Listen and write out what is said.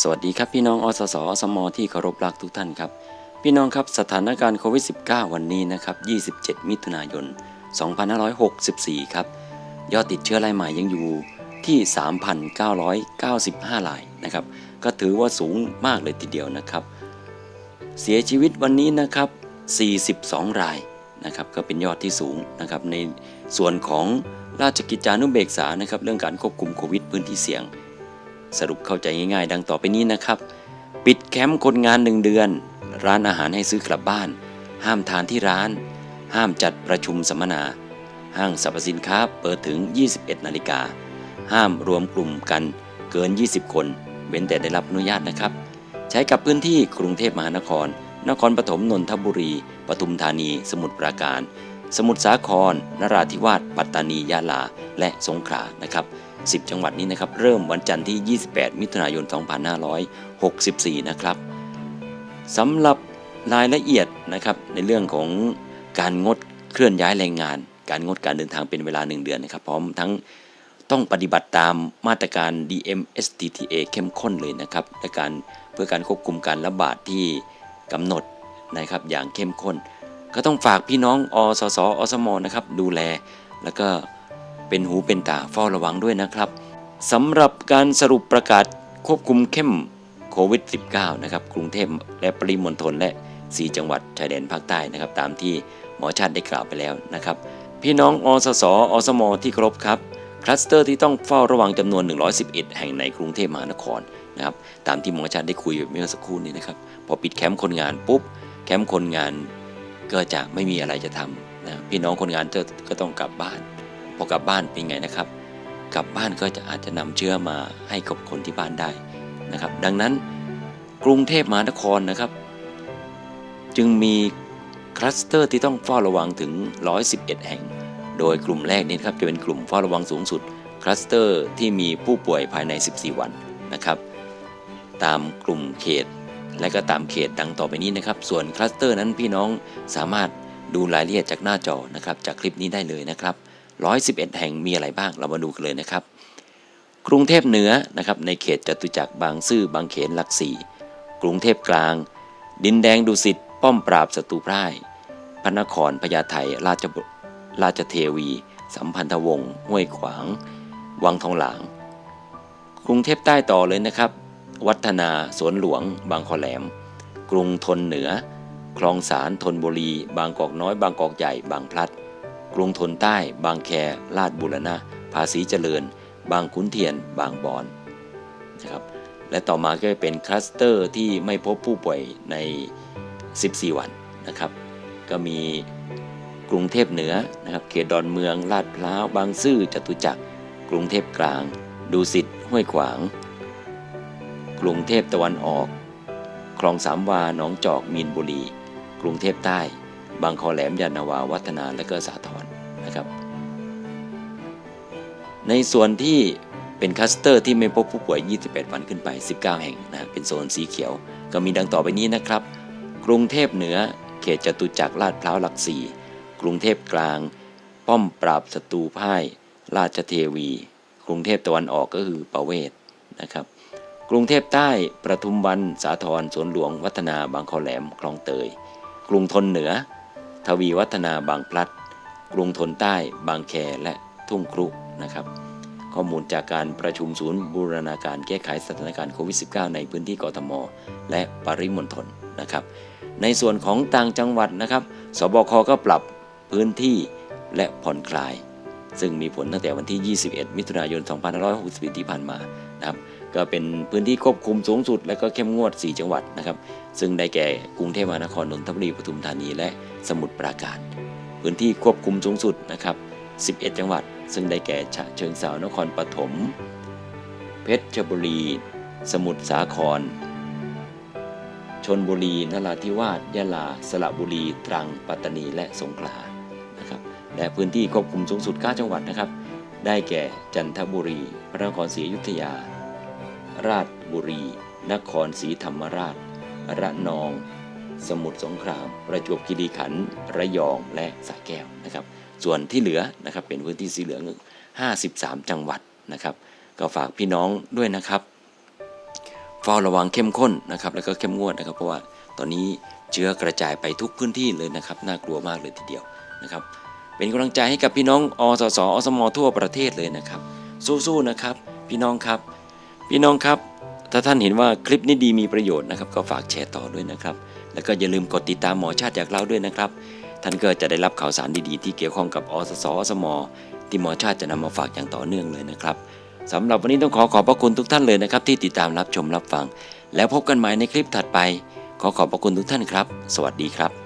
สวัสดีครับพี่น้องอสสอสมที่เคารพรักทุกท่านครับ พี่น้องครับสถานการณ์โควิด -19 วันนี้นะครับ 27 มิถุนายน 2564 ครับ ยอดติดเชื้อรายใหม่ยังอยู่ที่ 3,995รายนะครับ ก็ถือว่าสูงมากเลยทีเดียวนะครับ เสียชีวิตวันนี้นะครับ 42 รายนะครับ ก็เป็นยอดที่สูงนะครับในส่วนของราชกิจจานุเบกษานะครับ เรื่องการควบคุมโควิดพื้นที่เสี่ยง สรุปเข้าใจง่ายๆ ดังต่อไปนี้นะครับ ปิดแคมป์คนงานหนึ่งเดือน ร้านอาหารให้ซื้อกลับบ้าน ห้ามทานที่ร้าน ห้ามจัดประชุมสัมมนา ห้างสรรพสินค้าเปิดถึง 21 นาฬิกา ห้ามรวมกลุ่มกันเกิน 20 คน เว้นแต่ได้รับอนุญาตนะครับ ใช้กับพื้นที่กรุงเทพมหานคร นครปฐมนนทบุรี ปทุมธานี สมุทรปราการ สมุทรสาคร นราธิวาส ปัตตานี ยะลา และสงขลา นะครับ 10 จังหวัดนี้นะครับ เริ่มวันจันทร์ที่ 28 มิถุนายน 2564 นะครับสำหรับรายละเอียดนะครับในเรื่องของการงดเคลื่อนย้ายแรงงาน การงดการเดินทางเป็นเวลา 1 เดือนนะครับ พร้อมทั้งต้องปฏิบัติตามมาตรการ DMSTTA เข้มข้นเลยนะครับและการเพื่อการควบคุมการระบาดที่กำหนดนะครับอย่างเข้มข้น ก็ต้องฝากพี่น้องอสสอสมนะครับ ดูแล แล้วก็เป็นหูเป็นตาเฝ้าระวังด้วยนะครับสำหรับการสรุปประกาศควบคุมเข้มโควิด -19 นะครับกรุงเทพและปริมณฑลและ 4 จังหวัดชายแดนภาคใต้นะครับ ตามที่หมอชาติได้กล่าวไปแล้วนะครับ พี่น้องอสสอสมที่ครพครับคลัสเตอร์ที่ต้องเฝ้าระวังจำนวน 111 แห่งในกรุงเทพมหานครนะครับตามที่หมอชาติได้คุยเมื่อสักครู่นี้นะครับพอปิดแคมป์คนงานปุ๊บแคมป์คนงาน ก็จะไม่มีอะไรจะทำนะพี่น้องคนงานจะก็ต้องกลับบ้าน พอกลับบ้านเป็นไงนะครับ กลับบ้านก็จะอาจจะนำเชื้อมาให้กับคนที่บ้านได้นะครับ ดังนั้นกรุงเทพมหานครนะครับ จึงมีคลัสเตอร์ที่ต้องเฝ้าระวังถึง 111 แห่ง โดยกลุ่มแรกนี้ครับจะเป็นกลุ่มเฝ้าระวังสูงสุดคลัสเตอร์ที่มีผู้ป่วยภายใน 14 วันนะครับ ตามกลุ่มเขต และก็ตามเขตดังต่อไปนี้นะครับ ส่วนคลัสเตอร์นั้นพี่น้องสามารถดูรายละเอียดจากหน้าจอนะครับจากคลิปนี้ได้เลยนะครับ111 แห่งมีอะไรบ้างเรามาดูกันเลยนะครับ กรุงเทพเหนือนะครับในเขตจตุจักรบางซื่อบางเขนหลักสี่กรุงเทพกลาง ดินแดงดุสิตป้อมปราบศัตรูพ่าย พระนครพญาไทราชบุราชเทวี สัมพันธวงศ์ห้วยขวาง วังทองหลาง กรุงเทพใต้ต่อเลยนะครับ วัฒนาสวนหลวง บางขอแหลม กรุงทนเหนือ คลองสารทนบุรี บางกอกน้อย บางกอกใหญ่ บางพลัด กรุงทนใต้ บางแคลาดบุรณะ ภาษีเจริญ บางขุนเทียน บางบอนนะครับและต่อมาก็เป็นคลัสเตอร์ที่ไม่พบผู้ป่วยใน 14 วันนะครับ ก็มีกรุงเทพเหนือนะครับเขตดอนเมือง ลาดพร้าว บางซื่อจตุจักร กรุงเทพกลางดุสิตห้วยขวาง กรุงเทพตะวันออก คลองสามวาหนองจอกมีนบุรี กรุงเทพใต้ บางคอแหลมยานนาวาวัฒนาและก็สาทรนะครับ ในส่วนที่เป็นคัสเตอร์ที่ไม่พบผู้ป่วย 28 วันขึ้นไป 19 แห่งนะเป็นโซนสีเขียว ก็มีดังต่อไปนี้นะครับ กรุงเทพเหนือเขตจตุจักรลาดพร้าวหลักสี่กรุงเทพกลาง ป้อมปราบศัตรูพ่าย ราชเทวี กรุงเทพตะวันออกก็คือประเวศนะครับ กรุงเทพใต้ประทุมวันสาทรสวนหลวงวัฒนาบางคอแหลมคลองเตย กรุงทนเหนือ ทวีวัฒนาบางพลัด กรุงทนใต้ บางแคและทุ่งครุนะครับ ข้อมูลจากการประชุมศูนย์บูรณาการแก้ไขสถานการณ์โควิด -19 ในพื้นที่กทม และปริมณฑลนะครับ ในส่วนของต่างจังหวัดนะครับสบคก็ปรับพื้นที่และผ่อนคลาย ซึ่งมีผลตั้งแต่วันที่ 21 มิถุนายน 2561ที่ผ่านมานะครับ ก็เป็นพื้นที่ควบคุมสูงสุด และก็เข้มงวด 4 จังหวัดนะครับ ซึ่งได้แก่กรุงเทพมหานครนนทบุรีปทุมธานีและสมุทรปราการ พื้นที่ควบคุมสูงสุดนะครับ 11 จังหวัด ซึ่งได้แก่ฉะเชิงเทรานครปฐมเพชรบุรี สมุทรสาคร ชนบุรีนราธิวาสยะลา สระบุรี ตรัง ปัตตานี และสงขลานะครับและพื้นที่ควบคุมสูงสุด 9 จังหวัดนะครับ ได้แก่จันทบุรี พระนครศรีอยุธยา ราชบุรี นครศรีธรรมราช ระนอง สมุทรสงคราม ประจวบคีรีขันธ์ระยองและสระแก้วนะครับ ส่วนที่เหลือนะครับเป็นพื้นที่สีเหลือง 53 จังหวัดนะครับ ก็ฝากพี่น้องด้วยนะครับเฝ้าระวังเข้มข้นนะครับแล้วก็เข้มงวดนะครับ เพราะว่าตอนนี้เชื้อกระจายไปทุกพื้นที่เลยนะครับ น่ากลัวมากเลยทีเดียวนะครับ เป็นกำลังใจให้กับพี่น้องอสสอสมทั่วประเทศเลยนะครับ สู้ๆนะครับ พี่น้องครับ พี่น้องครับ ถ้าท่านเห็นว่าคลิปนี้ดีมีประโยชน์นะครับ ก็ฝากแชร์ต่อด้วยนะครับ แล้วก็อย่าลืมกดติดตามหมอชาติอยากเล่าด้วยนะครับ ท่านก็จะได้รับข่าวสารดีๆ ที่เกี่ยวข้องกับอสสอสมที่หมอชาติจะนำมาฝากอย่างต่อเนื่องเลยนะครับสำหรับวันนี้ต้องขอขอบพระคุณทุกท่านเลยนะครับ ที่ติดตามรับชมรับฟัง แล้วพบกันใหม่ในคลิปถัดไป ขอขอบพระคุณทุกท่านครับ สวัสดีครับ